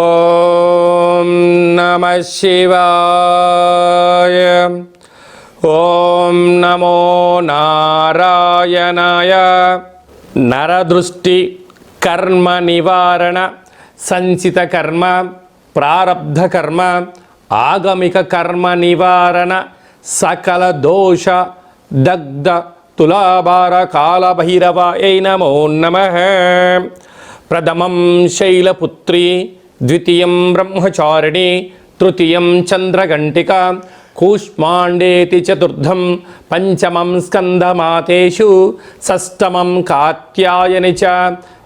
ఓం నమ శివాయ. ఓం నమో నారాయణాయ. నరదృష్టి కర్మ నివారణ సంచిత కర్మ ప్రారబ్ధ కర్మ ఆగమిక కర్మ నివారణ సకల దోష దగ్ధ తులాభార కాలభైరవాయ నమో నమ. ప్రథమం శైలపుత్రి ద్వితీయం బ్రహ్మచారిణి తృతీయం చంద్రఘంటిక కూష్మాండేతి చతుర్థం పంచమం స్కందమాతేషు షష్టమం కాత్యాయని చ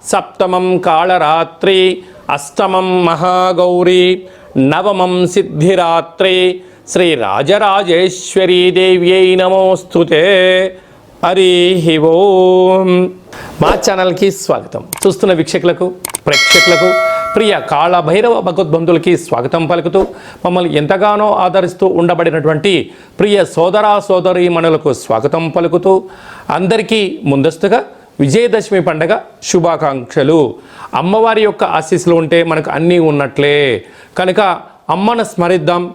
సప్తమం కాళరాత్రి అష్టమం మహాగౌరీ నవమం సిద్ధిరాత్రి శ్రీ రాజరాజేశ్వరీదేవ్యై నమోస్తుతే హరి ఓం. మా ఛానల్కి స్వాగతం. చూస్తున్న వీక్షకులకు ప్రేక్షకులకు ప్రియ కాళభైరవ భగవద్బంధులకి స్వాగతం పలుకుతూ మమ్మల్ని ఎంతగానో ఆదరిస్తూ ఉండబడినటువంటి ప్రియ సోదరా సోదరి మనులకు స్వాగతం పలుకుతూ అందరికీ ముందస్తుగా విజయదశమి పండగ శుభాకాంక్షలు. అమ్మవారి యొక్క ఆశీస్సులు ఉంటే మనకు అన్నీ ఉన్నట్లే. కనుక అమ్మను స్మరిద్దాం.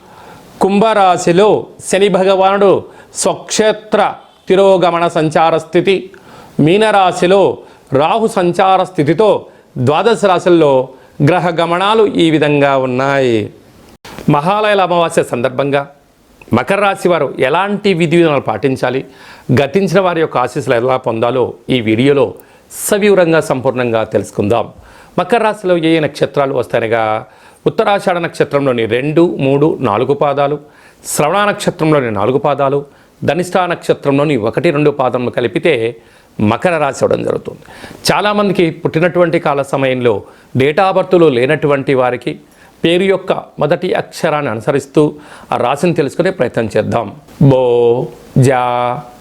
కుంభరాశిలో శని భగవానుడు స్వక్షేత్ర తిరోగమన సంచార స్థితి. మీనరాశిలో రాహు సంచార స్థితితో ద్వాదశ రాశుల్లో గ్రహ గమనాలు ఈ విధంగా ఉన్నాయి. మహాలయల అమావాస్య సందర్భంగా మకర రాశి వారు ఎలాంటి విధి విధానాలు పాటించాలి? గతించిన వారి యొక్క ఆశీస్సులు ఎలా పొందాలో ఈ వీడియోలో సవివరంగా సంపూర్ణంగా తెలుసుకుందాం. మకర రాశిలో ఏ ఏ నక్షత్రాలు వస్తాయనగా ఉత్తరాషాఢ నక్షత్రంలోని రెండు మూడు నాలుగు పాదాలు శ్రవణ నక్షత్రంలోని నాలుగు పాదాలు ధనిష్టా నక్షత్రంలోని ఒకటి రెండు పాదములు కలిపితే మకర రాశి అవడం జరుగుతుంది. చాలామందికి పుట్టినటువంటి కాల సమయంలో డేటా బర్త్లు లేనటువంటి వారికి పేరు యొక్క మొదటి అక్షరాన్ని అనుసరిస్తూ ఆ రాశిని తెలుసుకునే ప్రయత్నం చేద్దాం. బో జా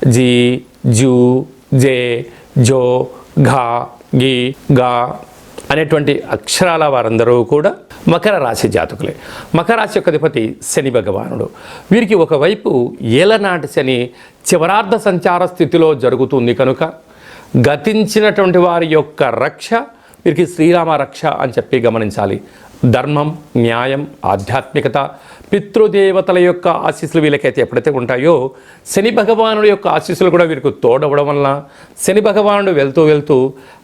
జీ జూ జే జో ఘా గి గా అనేటువంటి అక్షరాల వారందరూ కూడా మకర రాశి జాతకులే. మకర రాశి యొక్క అధిపతి శని భగవానుడు. వీరికి ఒకవైపు ఏలనాటి శని చివరార్ధ సంచార స్థితిలో జరుగుతుంది కనుక గతించినటువంటి వారి యొక్క రక్ష వీరికి శ్రీరామ రక్ష అని చెప్పి గమనించాలి. ధర్మం న్యాయం ఆధ్యాత్మికత పితృదేవతల యొక్క ఆశీస్సులు వీళ్ళకైతే ఎప్పుడైతే ఉంటాయో శని భగవానుడి యొక్క ఆశీస్సులు కూడా వీరికి తోడవడం వలన శని భగవానుడు వెళ్తూ వెళ్తూ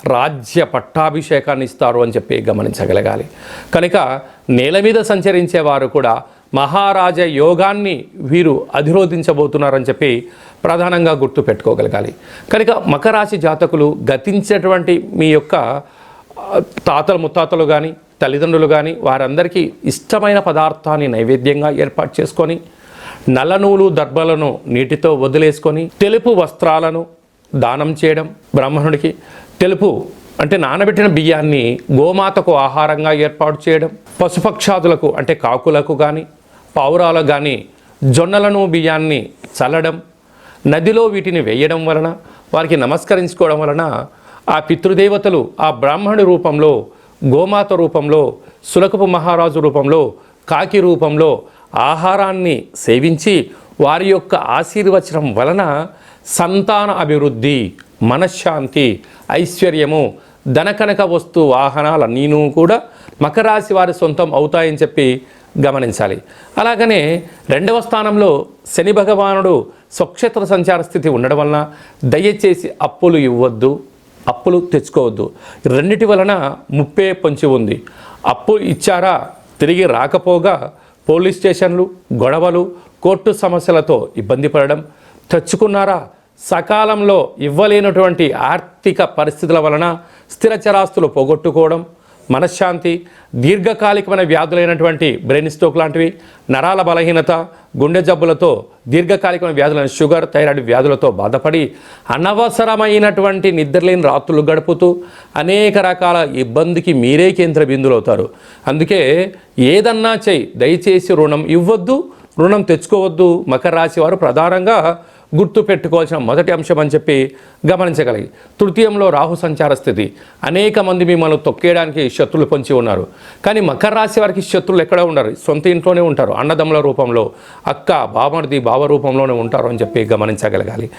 రాజ్య పట్టాభిషేకాన్ని ఇస్తారు అని చెప్పి గమనించగలగాలి. కనుక నేల మీద సంచరించేవారు కూడా మహారాజ యోగాన్ని వీరు అధిరోధించబోతున్నారని చెప్పి ప్రధానంగా గుర్తు పెట్టుకోగలగాలి. కనుక మకరాశి జాతకులు గతించేటువంటి మీ యొక్క తాతలు ముత్తాతలు కానీ తల్లిదండ్రులు కానీ వారందరికీ ఇష్టమైన పదార్థాన్ని నైవేద్యంగా ఏర్పాటు చేసుకొని నల్ల నూలు దర్భలను నీటితో వదిలేసుకొని తెలుపు వస్త్రాలను దానం చేయడం బ్రాహ్మణుడికి తెలుపు అంటే నానబెట్టిన బియ్యాన్ని గోమాతకు ఆహారంగా ఏర్పాటు చేయడం పశుపక్షాదులకు అంటే కాకులకు కానీ పావురాలకు కానీ జొన్నలను బియ్యాన్ని చల్లడం నదిలో వీటిని వేయడం వలన వారికి నమస్కరించుకోవడం వలన ఆ పితృదేవతలు ఆ బ్రాహ్మణుడి రూపంలో గోమాత రూపంలో సులకపు మహారాజు రూపంలో కాకి రూపంలో ఆహారాన్ని సేవించి వారి యొక్క ఆశీర్వచనం వలన సంతాన అభివృద్ధి మనశ్శాంతి ఐశ్వర్యము ధనకనక వస్తు వాహనాలన్నీను కూడా మకరాశి వారి సొంతం అవుతాయని చెప్పి గమనించాలి. అలాగనే రెండవ స్థానంలో శని భగవానుడు స్వక్షేత్ర సంచార స్థితి ఉండడం వలన దయచేసి అప్పులు ఇవ్వద్దు. అప్పులు తెచ్చుకోవద్దు. రెండిటి వలన ముప్పే పొంచి ఉంది. అప్పు ఇచ్చారా తిరిగి రాకపోగా పోలీస్ స్టేషన్లు గొడవలు కోర్టు సమస్యలతో ఇబ్బంది పడడం తెచ్చుకున్నారా సకాలంలో ఇవ్వలేనటువంటి ఆర్థిక పరిస్థితుల వలన స్థిర చరాస్తులు పోగొట్టుకోవడం మనశ్శాంతి దీర్ఘకాలికమైన వ్యాధులైనటువంటి బ్రెయిన్ స్ట్రోక్ లాంటివి నరాల బలహీనత గుండె జబ్బులతో దీర్ఘకాలికమైన వ్యాధులైన షుగర్ థైరాయిడ్ వ్యాధులతో బాధపడి అనవసరమైనటువంటి నిద్రలేని రాత్రులు గడుపుతూ అనేక రకాల ఇబ్బందికి మీరే కేంద్ర బిందులు అవుతారు అందుకే ఏదన్నా చేయి దయచేసి రుణం ఇవ్వద్దు రుణం తెచ్చుకోవద్దు. మకర రాశి వారు ప్రధానంగా గుర్తు పెట్టుకోవాల్సిన మొదటి అంశం అని చెప్పి గమనించగలిగి తృతీయంలో రాహు సంచార స్థితి. అనేక మంది మిమ్మల్ని తొక్కేయడానికి శత్రులు పొంచి ఉన్నారు. కానీ మకర రాశి వారికి శత్రులు ఎక్కడ ఉండరు. సొంత ఇంట్లోనే ఉంటారు. అన్నదమ్ముల రూపంలో అక్క బామర్ది బావ రూపంలోనే ఉంటారు అని చెప్పి గమనించగలగాలి.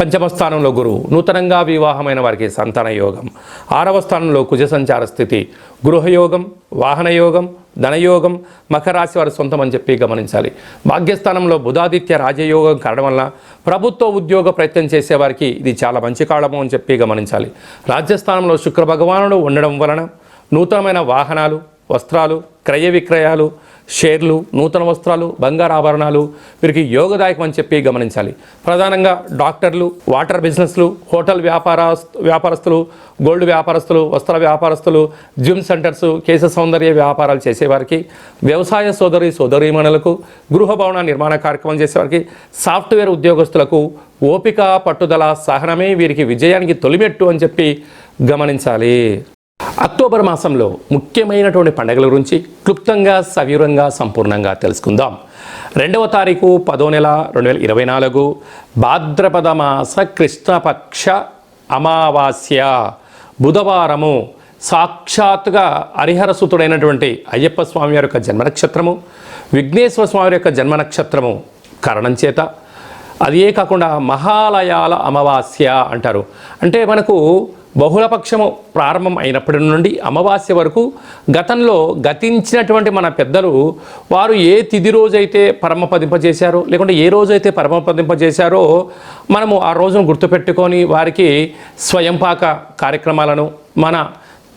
పంచమ స్థానంలో గురువు నూతనంగా వివాహమైన వారికి సంతాన యోగం. ఆరవ స్థానంలో కుజ సంచార స్థితి. గృహయోగం వాహనయోగం ధనయోగం మకరాశి వారి సొంతం అని చెప్పి గమనించాలి. భాగ్యస్థానంలో బుధాదిత్య రాజయోగం కారణం వల్ల ప్రభుత్వ ఉద్యోగ ప్రయత్నం చేసేవారికి ఇది చాలా మంచి కాలము అని చెప్పి గమనించాలి. రాజ్యస్థానంలో శుక్ర భగవానుడు ఉండడం వలన నూతనమైన వాహనాలు వస్త్రాలు క్రయ విక్రయాలు షేర్లు నూతన వస్త్రాలు బంగారు ఆభరణాలు వీరికి యోగదాయకం అని చెప్పి గమనించాలి. ప్రధానంగా డాక్టర్లు వాటర్ బిజినెస్లు హోటల్ వ్యాపార వ్యాపారస్తులు గోల్డ్ వ్యాపారస్తులు వస్త్ర వ్యాపారస్తులు జిమ్ సెంటర్స్ కేశ సౌందర్య వ్యాపారాలు చేసేవారికి వ్యవసాయ సోదరి సోదరీమణులకు గృహ భవన నిర్మాణ కార్యక్రమం చేసేవారికి సాఫ్ట్వేర్ ఉద్యోగస్తులకు ఓపిక పట్టుదల సహనమే వీరికి విజయానికి తొలిమెట్టు అని చెప్పి గమనించాలి. అక్టోబర్ మాసంలో ముఖ్యమైనటువంటి పండుగల గురించి క్లుప్తంగా సవివరంగా సంపూర్ణంగా తెలుసుకుందాం. రెండవ తారీఖు పదో నెల రెండు వేల ఇరవై నాలుగు భాద్రపద మాస కృష్ణపక్ష అమావాస్య బుధవారము. సాక్షాత్తుగా హరిహరసుతుడైనటువంటి అయ్యప్ప స్వామి వారి యొక్క జన్మ నక్షత్రము విఘ్నేశ్వర స్వామి యొక్క జన్మ నక్షత్రము కారణం చేత. అదే కాకుండా మహాలయాల అమావాస్య అంటారు. అంటే మనకు బహుళపక్షము ప్రారంభం అయినప్పటి నుండి అమావాస్య వరకు గతంలో గతించినటువంటి మన పెద్దలు వారు ఏ తిథి రోజైతే పరమపదింపజేశారో లేకుంటే ఏ రోజైతే పరమపదింపజేశారో మనము ఆ రోజును గుర్తుపెట్టుకొని వారికి స్వయంపాక కార్యక్రమాలను మన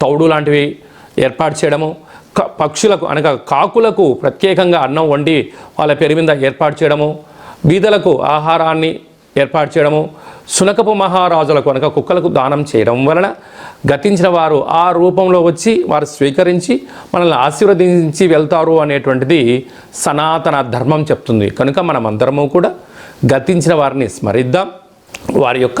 తౌడు లాంటివి ఏర్పాటు చేయడము క- పక్షులకు అనగా కాకులకు ప్రత్యేకంగా అన్నం వండి వాళ్ళ పేరు మీద ఏర్పాటు చేయడము బీదలకు ఆహారాన్ని ఏర్పాటు చేయడము సునకపు మహారాజులకు అనగా కుక్కలకు దానం చేయడం వలన గతించిన వారు ఆ రూపంలో వచ్చి వారు స్వీకరించి మనల్ని ఆశీర్వదించి వెళ్తారు అనేటువంటిది సనాతన ధర్మం చెప్తుంది. కనుక మనం అందరము కూడా గతించిన వారిని స్మరిద్దాం. వారి యొక్క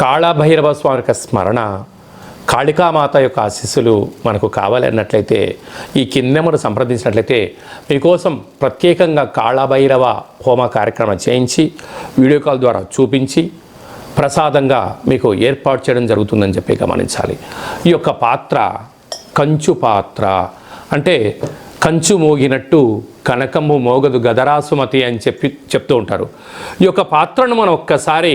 కాళభైరవ స్వామి యొక్క స్మరణ కాళికామాత యొక్క ఆశీస్సులు మనకు కావాలన్నట్లయితే ఈ కిందెమరు సంప్రదించినట్లయితే మీకోసం ప్రత్యేకంగా కాళభైరవ హోమ కార్యక్రమం చేయించి వీడియో కాల్ ద్వారా చూపించి ప్రసాదంగా మీకు ఏర్పాటు చేయడం జరుగుతుందని చెప్పి గమనించాలి. ఈ యొక్క పాత్ర కంచు పాత్ర. అంటే కంచు మోగినట్టు కనకము మోగదు గదరాసుమతి అని చెప్పి చెప్తూ ఉంటారు. ఈ యొక్క పాత్రను మనం ఒక్కసారి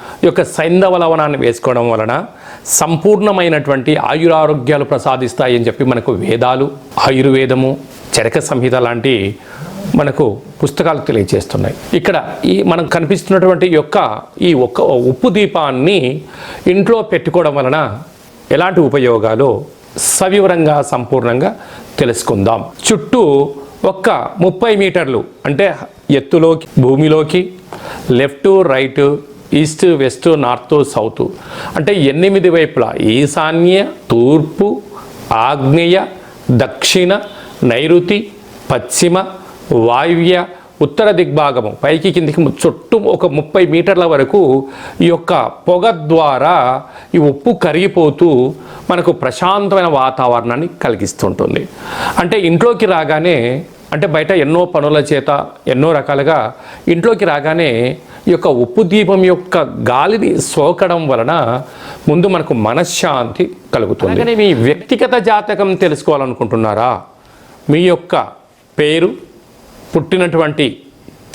ఈ యొక్క సైంధవ లవణాన్ని వేసుకోవడం వలన సంపూర్ణమైనటువంటి ఆయురారోగ్యాలు ప్రసాదిస్తాయి అని చెప్పి మనకు వేదాలు ఆయుర్వేదము చరక సంహిత లాంటి మనకు పుస్తకాలు తెలియజేస్తున్నాయి ఇక్కడ ఈ మనకు కనిపిస్తున్నటువంటి యొక్క ఈ ఒక్క ఉప్పు దీపాన్ని ఇంట్లో పెట్టుకోవడం వలన ఎలాంటి ఉపయోగాలు సవివరంగా సంపూర్ణంగా తెలుసుకుందాం. చుట్టూ ఒక్క ముప్పై మీటర్లు అంటే ఎత్తులోకి భూమిలోకి left right east west north south. అంటే ఎనిమిది వైపులా. ఈశాన్య తూర్పు ఆగ్నేయ దక్షిణ నైరుతి పశ్చిమ వాయువ్య ఉత్తర దిగ్భాగము. పైకి కిందికి చుట్టూ ఒక ముప్పై మీటర్ల వరకు ఈ యొక్క పొగ ద్వారా ఈ ఉప్పు కరిగిపోతూ మనకు ప్రశాంతమైన వాతావరణాన్ని కలిగిస్తుంటుంది. అంటే ఇంట్లోకి రాగానే అంటే బయట ఎన్నో పనుల చేత ఎన్నో రకాలుగా ఇంట్లోకి రాగానే ఈ యొక్క ఉప్పు దీపం యొక్క గాలిని సోకడం వలన ముందు మనకు మనశ్శాంతి కలుగుతుంది. కానీ మీ వ్యక్తిగత జాతకం తెలుసుకోవాలనుకుంటున్నారా? మీ యొక్క పేరు పుట్టినటువంటి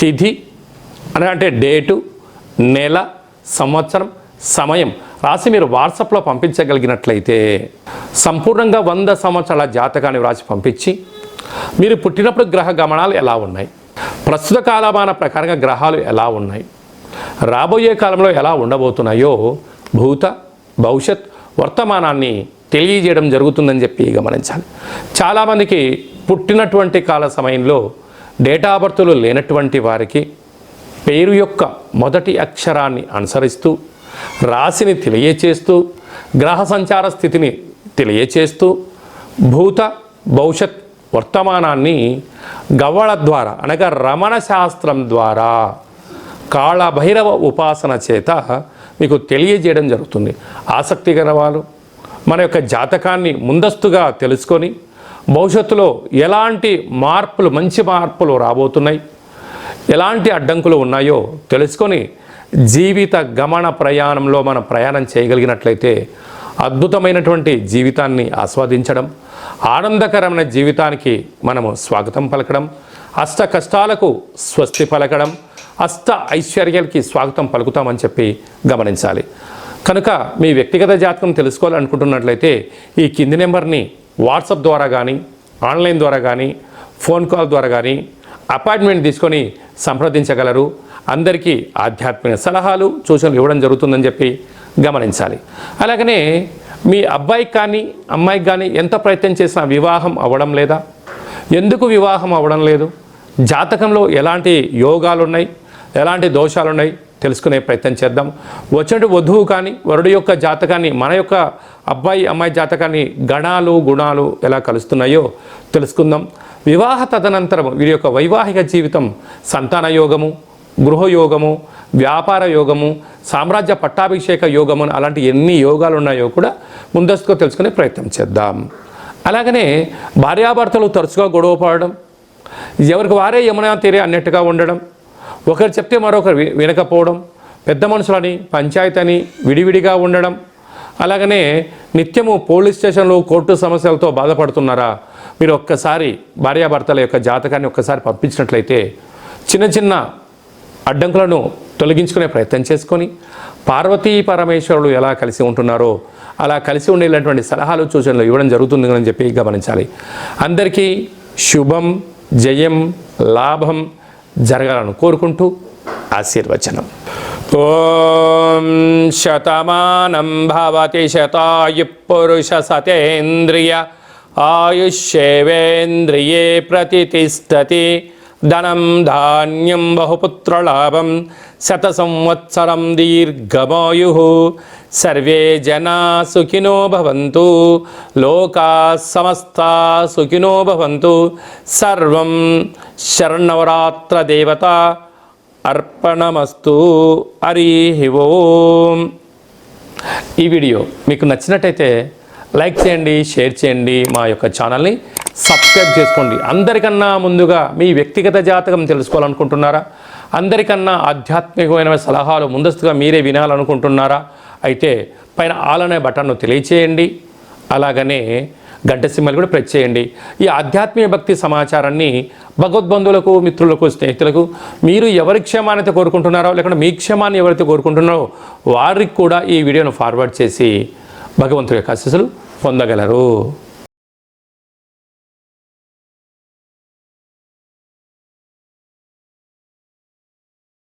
తిథి అని అంటే డేటు నెల సంవత్సరం సమయం రాసి మీరు వాట్సాప్లో పంపించగలిగినట్లయితే సంపూర్ణంగా వంద సంవత్సరాల జాతకాన్ని వ్రాసి పంపించి మీరు పుట్టినప్పుడు గ్రహ గమనాలు ఎలా ఉన్నాయి? ప్రస్తుత కాలమాన ప్రకారంగా గ్రహాలు ఎలా ఉన్నాయి? రాబోయే కాలంలో ఎలా ఉండబోతున్నాయో భూత భవిష్యత్ వర్తమానాన్ని తెలియజేయడం జరుగుతుందని చెప్పి గమనించాలి. చాలామందికి పుట్టినటువంటి కాల సమయంలో డేటా బర్తులు లేనటువంటి వారికి పేరు యొక్క మొదటి అక్షరాన్ని అనుసరిస్తూ రాశిని తెలియచేస్తూ గ్రహ సంచార స్థితిని తెలియచేస్తూ భూత భవిష్యత్ వర్తమానాన్ని గవ్వళ ద్వారా అనగా రమణ శాస్త్రం ద్వారా కాళభైరవ ఉపాసన చేత మీకు తెలియజేయడం జరుగుతుంది. ఆసక్తి గల వాళ్ళు మన యొక్క జాతకాన్ని ముందస్తుగా తెలుసుకొని భవిష్యత్తులో ఎలాంటి మార్పులు మంచి మార్పులు రాబోతున్నాయి ఎలాంటి అడ్డంకులు ఉన్నాయో తెలుసుకొని జీవిత గమన ప్రయాణంలో మనం ప్రయాణం చేయగలిగినట్లయితే అద్భుతమైనటువంటి జీవితాన్ని ఆస్వాదించడం ఆనందకరమైన జీవితానికి మనము స్వాగతం పలకడం అష్ట కష్టాలకు స్వస్తి పలకడం అష్ట ఐశ్వర్యాలకి స్వాగతం పలుకుతామని చెప్పి గమనించాలి. కనుక మీ వ్యక్తిగత జాతకం తెలుసుకోవాలనుకుంటున్నట్లయితే ఈ కింది నెంబర్ని వాట్సాప్ ద్వారా కానీ ఆన్లైన్ ద్వారా కానీ ఫోన్ కాల్ ద్వారా కానీ అపాయింట్మెంట్ తీసుకొని సంప్రదించగలరు. అందరికీ ఆధ్యాత్మిక సలహాలు సూచనలు ఇవ్వడం జరుగుతుందని చెప్పి గమనించాలి. అలాగనే మీ అబ్బాయికి కానీ అమ్మాయికి కానీ ఎంత ప్రయత్నం చేసినా వివాహం అవ్వడం లేదా? ఎందుకు వివాహం అవ్వడం లేదు? జాతకంలో ఎలాంటి యోగాలు ఉన్నాయి ఎలాంటి దోషాలు ఉన్నాయి తెలుసుకునే ప్రయత్నం చేద్దాం. వచ్చినట్టు వధువు కానీ వరుడు యొక్క జాతకాన్ని మన యొక్క అబ్బాయి అమ్మాయి జాతకాన్ని గణాలు గుణాలు ఎలా కలుస్తున్నాయో తెలుసుకుందాం. వివాహ తదనంతరం వీరి యొక్క వైవాహిక జీవితం సంతాన యోగము గృహయోగము వ్యాపార యోగము సామ్రాజ్య పట్టాభిషేక యోగము అలాంటి ఎన్ని యోగాలు ఉన్నాయో కూడా ముందస్తుగా తెలుసుకునే ప్రయత్నం చేద్దాం. అలాగనే భార్యాభర్తలు తరచుగా గొడవ పడడం ఎవరికి వారే యమునా తీరే అన్నట్టుగా ఉండడం ఒకరు చెప్తే మరొకరు వి- వినకపోవడం పెద్ద మనుషులని పంచాయతీ అని విడివిడిగా ఉండడం. అలాగనే నిత్యము పోలీస్ స్టేషన్లో కోర్టు సమస్యలతో బాధపడుతున్నారా? మీరు ఒక్కసారి భార్యాభర్తల యొక్క జాతకాన్ని ఒక్కసారి పంపించినట్లయితే చిన్న చిన్న అడ్డంకులను తొలగించుకునే ప్రయత్నం చేసుకొని పార్వతీ పరమేశ్వరులు ఎలా కలిసి ఉంటున్నారో అలా కలిసి ఉండేటువంటి సలహాలు సూచనలు ఇవ్వడం జరుగుతుంది అని చెప్పి గమనించాలి. అందరికీ శుభం జయం లాభం జరగాలని కోరుకుంటూ ఆశీర్వచనం. ఓం శతమానం భవతి శతాయు పురుష సతేంద్రియ ఆయుష్యేవేంద్రియే ప్రతిష్టతి. ధనం ధాన్యం బహుపుత్రలాభం శత సంవత్సరం దీర్ఘమాయు. సర్వే జనా సుఖినో భవంతు లోకా సమస్త సుఖినో భవంతు. సర్వం శరణవరాత్ర దేవత అర్పణమస్తు హరి ఓం. ఈ వీడియో మీకు నచ్చినట్టయితే లైక్ చేయండి షేర్ చేయండి మా యొక్క ఛానల్ని. సబ్స్క్రైబ్ చేసుకోండి. అందరికన్నా ముందుగా మీ వ్యక్తిగత జాతకం తెలుసుకోవాలనుకుంటున్నారా? అందరికన్నా ఆధ్యాత్మికమైన సలహాలు ముందస్తుగా మీరే వినాలనుకుంటున్నారా? అయితే పైన ఆల్ అనే బటన్ను తెలియచేయండి. అలాగనే గంట సిమ్మలు కూడా ప్రెస్ చేయండి. ఈ ఆధ్యాత్మిక భక్తి సమాచారాన్ని భగవద్బంధువులకు మిత్రులకు స్నేహితులకు మీరు ఎవరి క్షేమాన్ని కోరుకుంటున్నారో లేకుంటే మీ క్షేమాన్ని ఎవరైతే కోరుకుంటున్నారో వారికి కూడా ఈ వీడియోను ఫార్వర్డ్ చేసి భగవంతుడి యొక్క ఆశీస్సులు పొందగలరు.